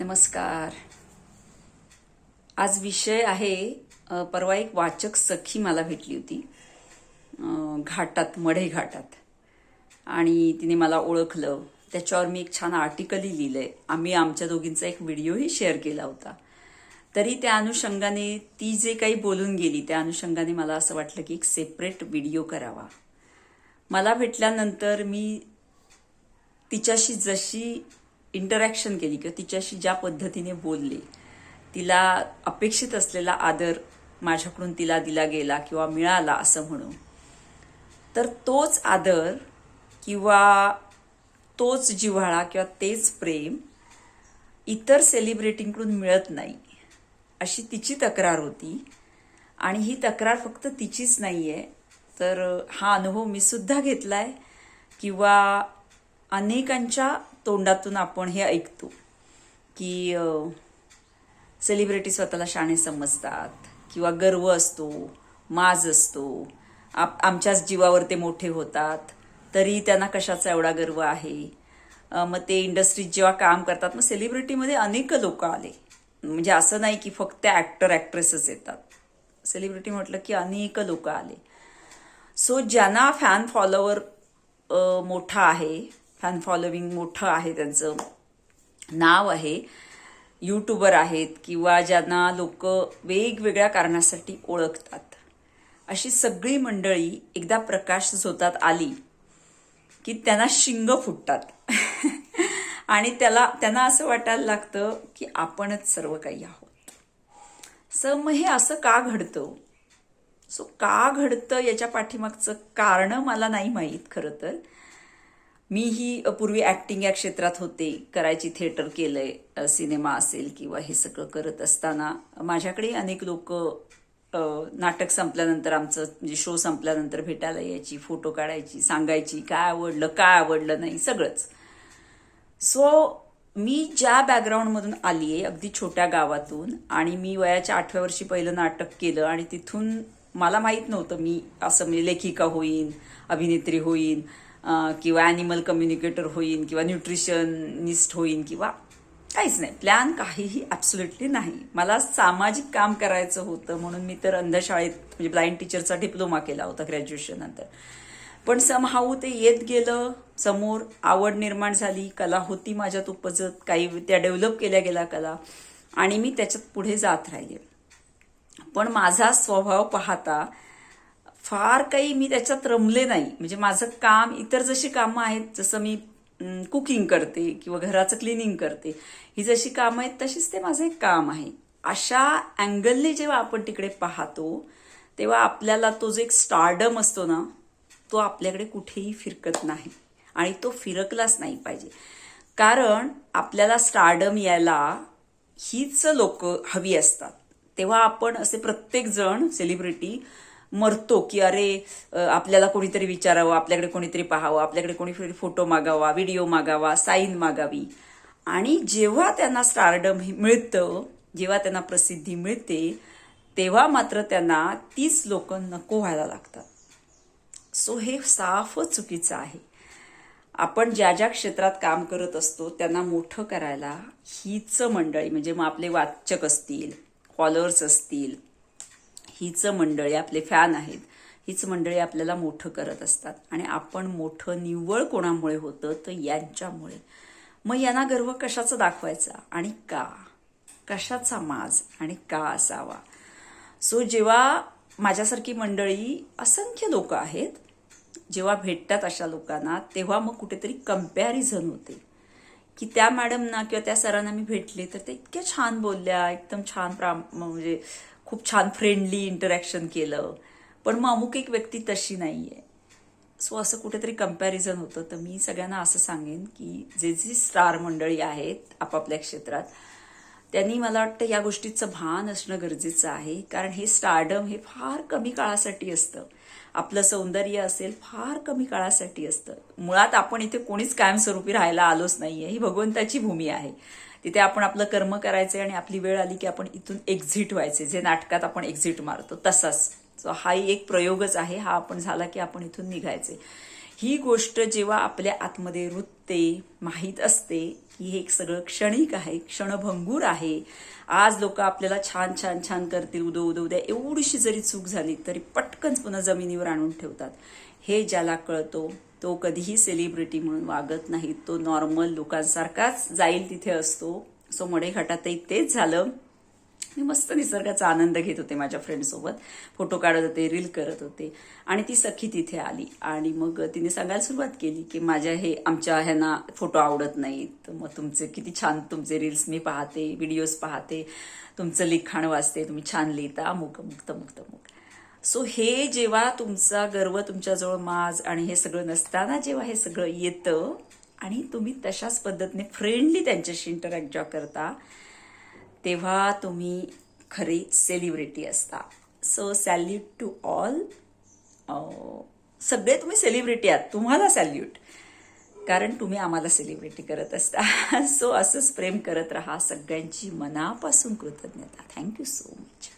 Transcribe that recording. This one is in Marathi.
नमस्कार. आज विषय आहे परवा एक वाचक सखी मला भेटली होती. घाटात मढे घाटात. आणि तिने मला ओळखलं. त्याच्यावर मी एक छान आर्टिकलही आहे आम्ही आमच्या दोघींचा एक व्हिडिओही शेअर केला होता. तरी त्या अनुषंगाने ती जे काही बोलून गेली त्या अनुषंगाने मला असं वाटलं की एक सेपरेट व्हिडिओ करावा. मला भेटल्यानंतर मी तिच्याशी जशी इंटरॅक्शन केली किंवा तिच्याशी ज्या पद्धतीने बोलले तिला अपेक्षित असलेला आदर माझ्याकडून तिला दिला गेला किंवा मिळाला असं म्हणू तर तोच आदर किंवा तोच जिव्हाळा किंवा तेच प्रेम इतर सेलिब्रिटींकडून मिळत नाही अशी तिची तक्रार होती. आणि ही तक्रार फक्त तिचीच नाही आहे तर हा अनुभव मी सुद्धा आहे किंवा अनेकांच्या तोंडातून आपण हे ऐकतो की सेलिब्रिटी स्वतःला शाणे समजतात किंवा गर्व असतो माज असतो आप आमच्याच जीवावर ते मोठे होतात तरी त्यांना कशाचा एवढा गर्व आहे? मग ते इंडस्ट्रीत जेव्हा काम करतात मग सेलिब्रिटीमध्ये अनेक लोक आले. म्हणजे असं नाही की फक्त ॲक्टर ॲक्ट्रेसच येतात. सेलिब्रिटी म्हटलं की अनेक लोक आले. सो ज्यांना फॅन फॉलोवर मोठा आहे फॅन फॉलोविंग मोठं आहे त्यांचं. नाव आहे यूट्यूबर आहेत किंवा ज्यांना लोक वेगवेगळ्या कारणासाठी ओळखतात. अशी सगळी मंडळी एकदा प्रकाश झोतात आली की त्यांना शिंग फुटतात. आणि त्याला त्यांना असं वाटायला लागतं की आपणच सर्व काही आहोत. सर मग हे असं का घडतं? सो का घडतं याच्या पाठीमागचं कारण मला नाही माहीत खरं तर. मीही पूर्वी ॲक्टिंग या क्षेत्रात होते करायची थिएटर केलंय सिनेमा असेल किंवा हे सगळं करत असताना माझ्याकडे अनेक लोक नाटक संपल्यानंतर आमचं म्हणजे शो संपल्यानंतर भेटायला यायची फोटो काढायची सांगायची काय आवडलं काय आवडलं नाही सगळंच. सो मी ज्या बॅकग्राऊंडमधून आली आहे अगदी छोट्या गावातून आणि मी वयाच्या आठव्या वर्षी पहिलं नाटक केलं आणि तिथून मला माहीत नव्हतं मी असं म्हणजे लेखिका होईन अभिनेत्री होईन किंवा ॲनिमल कम्युनिकेटर होईन किंवा न्यूट्रिशनिस्ट होईन किंवा काहीच नाही. प्लॅन काहीही ॲब्सोल्युटली नाही. मला सामाजिक काम करायचं होतं म्हणून मी तर अंधशाळेत म्हणजे ब्लाइंड टीचरचा डिप्लोमा केला होता ग्रॅज्युएशन नंतर. पण समहाऊ ते येत गेलं समोर आवड निर्माण झाली कला होती माझ्यात उपजत काही त्या डेव्हलप केल्या गेल्या कला आणि मी त्याच्यात पुढे जात राहिले. पण माझा स्वभाव पाहता फार काही मी त्याच्यात रमले नाही. म्हणजे माझं काम इतर जशी कामं आहेत जसं मी कुकिंग करते किंवा घराचं क्लिनिंग करते ही जशी कामं आहेत तशीच ते माझं एक काम आहे. अशा अँगलने जेव्हा आपण तिकडे पाहतो तेव्हा आपल्याला तो जो एक स्टार्डम असतो ना तो आपल्याकडे कुठेही फिरकत नाही. आणि तो फिरकलाच नाही पाहिजे. कारण आपल्याला स्टार्डम यायला हीच लोक हवी असतात. तेव्हा आपण असे प्रत्येकजण सेलिब्रिटी मरतो की अरे आपल्याला कोणीतरी विचारावं आपल्याकडे कोणीतरी पाहावं आपल्याकडे कोणीतरी फोटो मागावा व्हिडिओ मागावा साईन मागावी. आणि जेव्हा त्यांना स्टारडम मिळतं जेव्हा त्यांना प्रसिद्धी मिळते तेव्हा मात्र त्यांना तीच लोक नको व्हायला लागतात. सो हे साफच चुकीचं आहे. आपण ज्या ज्या क्षेत्रात काम करत असतो त्यांना मोठं करायला हीच मंडळी म्हणजे मग आपले वाचक असतील फॉलोअर्स असतील हीच मंडळी आपले फॅन आहेत. हीच मंडळी आपल्याला मोठं करत असतात. आणि आपण मोठं निव्वळ कोणामुळे होतं तर यांच्यामुळे. मग यांना गर्व कशाचा दाखवायचा? आणि का? कशाचा माज? आणि का असावा? सो जेव्हा माझ्यासारखी मंडळी असंख्य लोक आहेत जेव्हा भेटतात अशा लोकांना तेव्हा मग कुठेतरी कंपॅरिझन होते. की त्या मॅडमना किंवा त्या सरांना मी भेटले तर ते इतक्या छान बोलल्या एकदम छान प्रा म्हणजे खूप छान फ्रेंडली इंटरॅक्शन केलं. पण मग अमुक एक व्यक्ती तशी नाही आहे सो असं कुठेतरी कंपॅरिझन होतं. तर मी सगळ्यांना असं सांगेन की जे जी स्टार मंडळी आहेत आपापल्या क्षेत्रात त्यांनी मला वाटतं या गोष्टीचं भान असणं गरजेचं आहे. कारण हे स्टार्डम हे फार कमी काळासाठी असतं. आपलं सौंदर्य असेल फार कमी काळासाठी असतं. मुळात आपण इथे कोणीच कायमस्वरूपी राहायला आलोच नाहीये. ही भगवंताची भूमी आहे. तिथे आपण आपलं कर्म करायचे आणि आपली वेळ आली की आपण इथून एक्झिट व्हायचे. जे नाटकात आपण एक्झिट मारतो तसाच. सो हाही एक प्रयोगच आहे. हा आपण झाला की आपण इथून निघायचे. ही गोष्ट जेव्हा आपल्या आतमध्ये रुतते माहीत असते की हे एक सगळं क्षणिक आहे क्षणभंगूर आहे. आज लोक आपल्याला छान छान छान करतील उदो उदो उद्या एवढीशी जरी चूक झाली तरी पटकन पुन्हा जमिनीवर आणून ठेवतात. हे ज्याला कळतो तो कधीही सेलिब्रिटी म्हणून वागत नाही. तो नॉर्मल लोकांसारखाच जाईल तिथे असतो. सो मडेघाटातही तेच झालं. मी मस्त निसर्गाचा आनंद घेत होते माझ्या फ्रेंडसोबत फोटो काढत होते रील करत होते. आणि ती सखी तिथे आली. आणि मग तिने सांगायला सुरुवात केली की माझ्या हे आमच्या ह्यांना फोटो आवडत नाहीत. मग तुमचे किती छान तुमचे रील्स मी पाहते व्हिडिओज पाहते. तुमचं लिखाण वाचते तुम्ही छान लिहिता. अमुक अमुक तमुक तमुक सो हे जेव्हा तुमचा गर्व तुमच्याजवळ माज आणि हे सगळं नसताना जेव्हा हे सगळं येतं आणि तुम्ही तशाच पद्धतीने फ्रेंडली त्यांच्याशी इंटरॅक्ट जेव्हा करता तेव्हा तुम्ही खरी सेलिब्रिटी असता. सो सॅल्यूट टू ऑल सगळे तुम्ही सेलिब्रिटी आहात. तुम्हाला सॅल्यूट कारण तुम्ही आम्हाला सेलिब्रिटी करत असता. सो असंच प्रेम करत राहा. सगळ्यांची मनापासून कृतज्ञता. Thank you so much